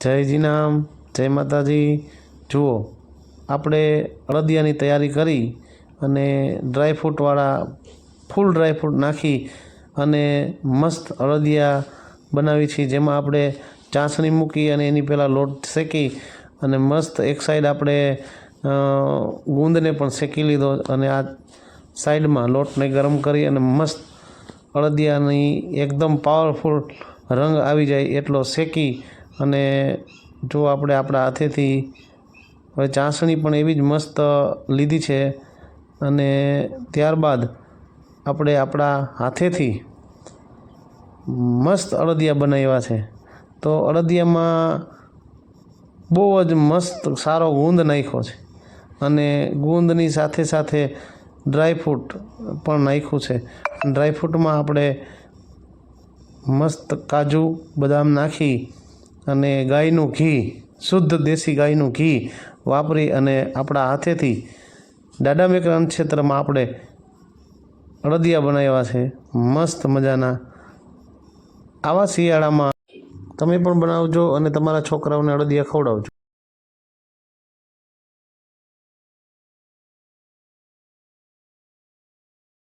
જય જીનામ જય માતાજી. જુઓ, આપણે અળદિયાની તૈયારી કરી અને ડ્રાયફ્રૂટવાળા ફૂલ ડ્રાયફ્રૂટ નાખી અને મસ્ત અળદિયા બનાવી છીએ જેમાં આપણે ચાસણી મૂકી અને એની પહેલાં લોટ શેકી અને મસ્ત એક સાઈડ આપણે ગુંદને પણ શેકી લીધો અને આ સાઈડમાં લોટને ગરમ કરી અને મસ્ત અળદિયાની એકદમ પાવરફુલ રંગ આવી જાય એટલો શેકી અને જો આપણે આપણા હાથેથી હવે ચાસણી પણ એવી જ મસ્ત લીધી છે અને ત્યારબાદ આપણે આપણા હાથેથી મસ્ત અળદિયા બનાવ્યા છે. તો અળદિયામાં બહુ જ મસ્ત સારો ગુંદ નાખ્યો છે અને ગુંદની સાથે સાથે ડ્રાયફ્રૂટ પણ નાખ્યું છે. ડ્રાયફ્રૂટમાં આપણે મસ્ત કાજુ, બદામ નાખી અને ગાયનું ઘી, શુદ્ધ દેશી ગાયનું ઘી વાપરી અને આપણા હાથેથી દાડા મેકરાન ક્ષેત્રમાં આપણે અડદિયા બનાવ્યા છે. મસ્ત મજાના. આવા શિયાળામાં તમે પણ બનાવજો અને તમારા છોકરાઓને અડદિયા ખવડાવજો.